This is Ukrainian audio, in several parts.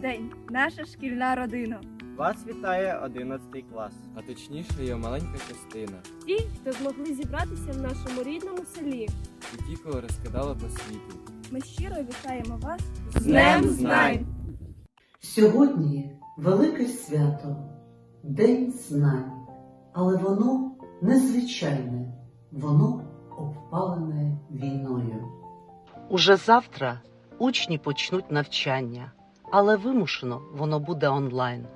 день, наша шкільна родина. Вас вітає 11 клас. а точніше його маленька частина. Ті, хто змогли зібратися в нашому рідному селі. І ті, кого розкидали по світу. Ми щиро вітаємо вас З Днем Знань! Сьогодні велике свято, День знань, але воно незвичайне, воно обпалене війною. Уже завтра учні почнуть навчання, але вимушено воно буде онлайн.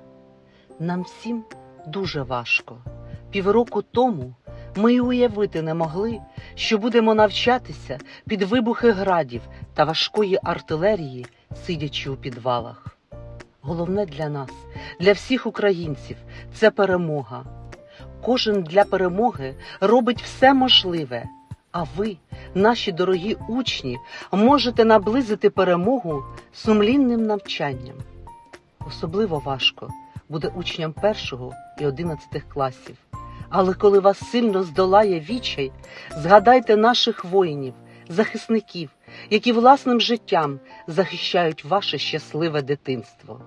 Нам всім дуже важко. Півроку тому ми й уявити не могли, що будемо навчатися під вибухи градів та важкої артилерії, сидячи у підвалах. Головне для нас, для всіх українців, це перемога. Кожен для перемоги робить все можливе. А ви, наші дорогі учні, можете наблизити перемогу сумлінним навчанням. Особливо важко буде учням першого і одинадцятих класів. Але коли вас сильно здолає вічай, згадайте наших воїнів, захисників, які власним життям захищають ваше щасливе дитинство.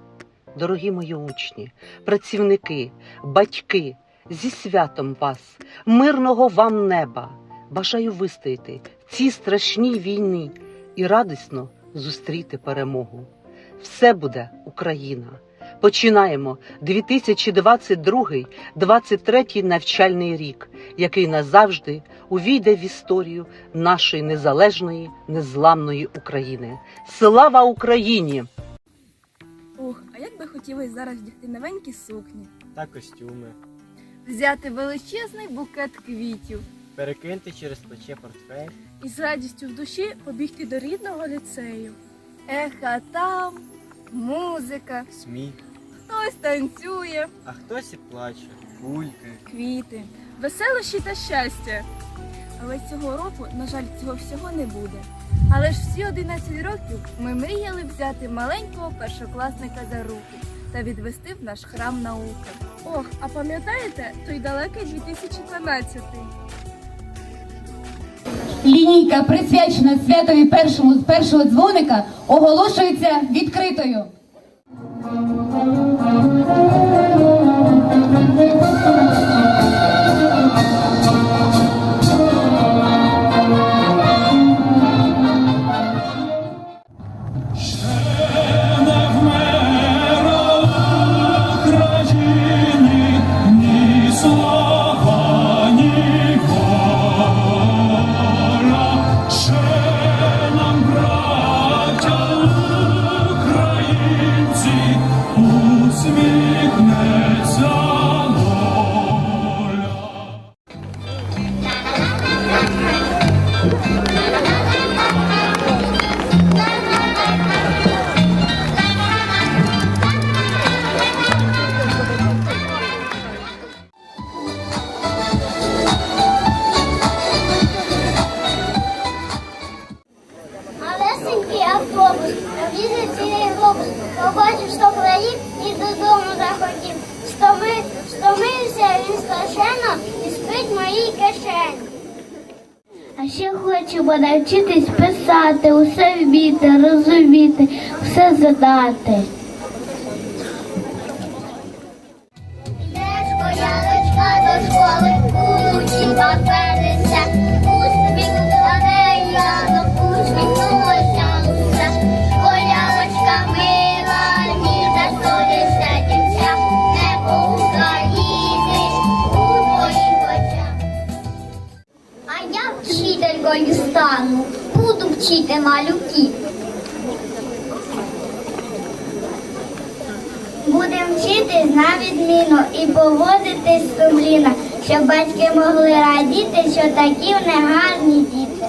Дорогі мої учні, працівники, батьки, зі святом вас, мирного вам неба! Бажаю вистояти цій страшній війні і радісно зустріти перемогу. Все буде Україна. Починаємо 2022-2023 навчальний рік, який назавжди увійде в історію нашої незалежної, незламної України. Слава Україні! Ух, а як би хотілося зараз вдягти новенькі сукні, та костюми. взяти величезний букет квітів. Перекиньте через плече портфель. І з радістю в душі побігти до рідного ліцею. Ех, а там музика, Сміх, хтось танцює, а хтось і плаче. Кульки. квіти. Веселощі та щастя. Але цього року, на жаль, цього всього не буде. Але ж всі 11 років ми мріяли взяти маленького першокласника за руки та відвести в наш храм науки. Ох, а пам'ятаєте той далекий 2012? Лінійка, присвячена святові першому з першого дзвоника, оголошується відкритою. Навчитись писати, усе вміти, розуміти, все задати. Йдеш, колядочка, до школи, учень попередься, усміхнула неї, янок, буду вчити. Будемо вчитись на відміну і поводитись сумліна, щоб батьки могли радіти, що такі в негарні діти.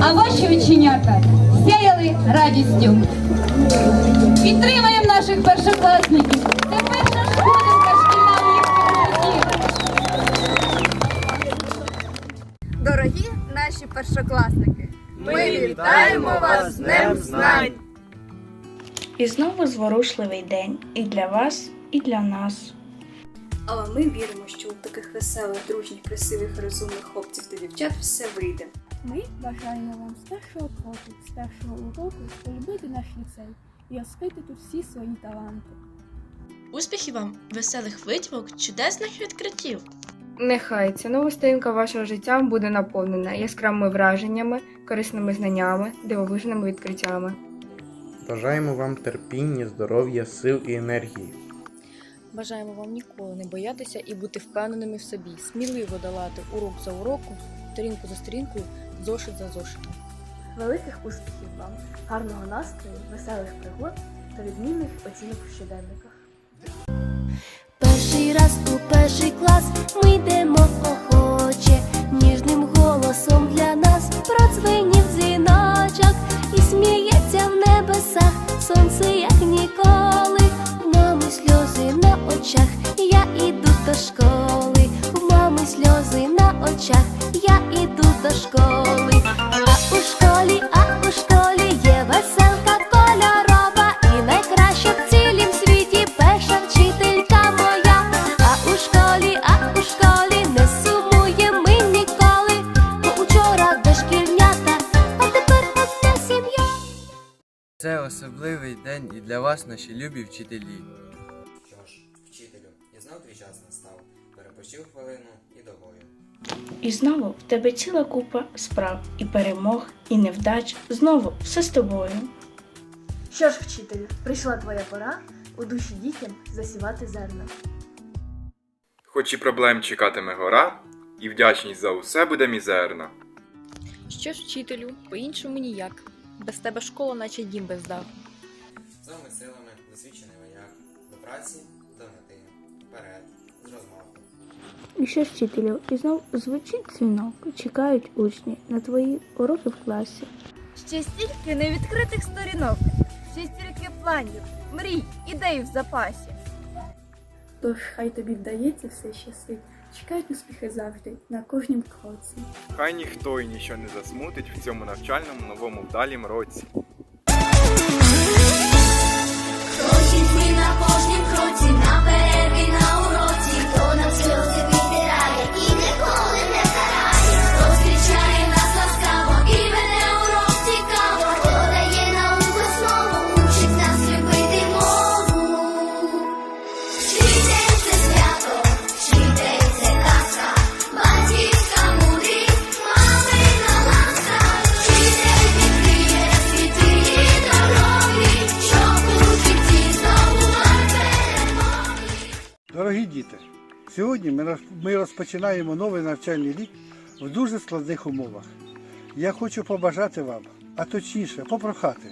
А ваші оченята сяяли радістю. Підтримаємо наших першокласників. Це перша сходинка шкільна їхньому житті. Дорогі наші першокласники, ми вітаємо вас з Днем Знань! І знову зворушливий день і для вас, і для нас. Але ми віримо, що у таких веселих, дружніх, красивих, розумних хлопців та дівчат все вийде. Ми бажаємо вам з першого кроку, з першого уроку полюбити наш ліцей і розкрити тут всі свої таланти. Успіхів вам, веселих витівок, чудесних відкриттів! Нехай ця нова сторінка вашого життя буде наповнена яскравими враженнями, корисними знаннями, дивовижними відкриттями. Бажаємо вам терпіння, здоров'я, сил і енергії. Бажаємо вам ніколи не боятися і бути впевненими в собі, сміливо долати урок за уроком, сторінку за сторінкою, зошит за зошитом. Великих успіхів вам, гарного настрою, веселих пригод та відмінних оцінок у щоденниках. Перший раз у перший клас ми йдемо охоче, ніжним голосом для очах, я іду до школи. А у школі, а у школі є веселка кольорова і найкраща в цілім світі перша вчителька моя. А у школі, а у школі не сумуємо ми ніколи. Бо учора дошкільнята, а тепер одна сім'я. Це особливий день і для вас, наші любі вчителі. Що ж, вчителю, я знав твій час настав. Перепочив хвилину і до бою. І знову в тебе ціла купа справ, і перемог, і невдач. Знову все з тобою. Що ж, вчителю, прийшла твоя пора у душі дітям засівати зерна. Хоч і проблем чекатиме гора, і вдячність за усе буде мізерна. Що ж, вчителю, по-іншому ніяк. Без тебе школа, наче дім без даху. З новими силами, досвідчений вояк. До праці, до мети. Вперед, з розмаху. І що ж, вчителю, і знов звучить дзвінок, чекають учні на твої уроки в класі. Ще стільки невідкритих сторінок, ще стільки планів, мрій, ідей в запасі. Тож хай тобі вдається все щастить. Чекають успіхи завжди на кожнім кроці. Хай ніхто і ніщо не засмутить в цьому навчальному новому вдалім році. Сьогодні ми розпочинаємо новий навчальний рік в дуже складних умовах. Я хочу побажати вам, а точніше попрохати,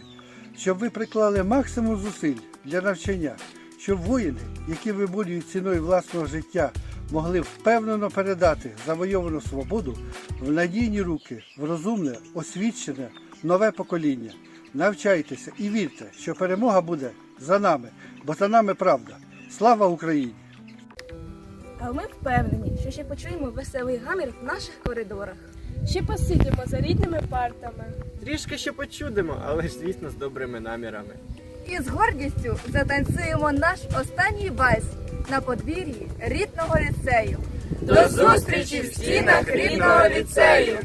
щоб ви приклали максимум зусиль для навчання, щоб воїни, які виборюють ціною власного життя, могли впевнено передати завойовану свободу в надійні руки, в розумне, освічене, нове покоління. Навчайтеся і вірте, що перемога буде за нами, бо за нами правда. Слава Україні! А ми впевнені, що ще почуємо веселий гамір в наших коридорах. Ще посидимо за рідними партами. Трішки ще почудимо, але ж звісно з добрими намірами. І з гордістю затанцюємо наш останній вальс на подвір'ї рідного ліцею. До зустрічі в стінах рідного ліцею!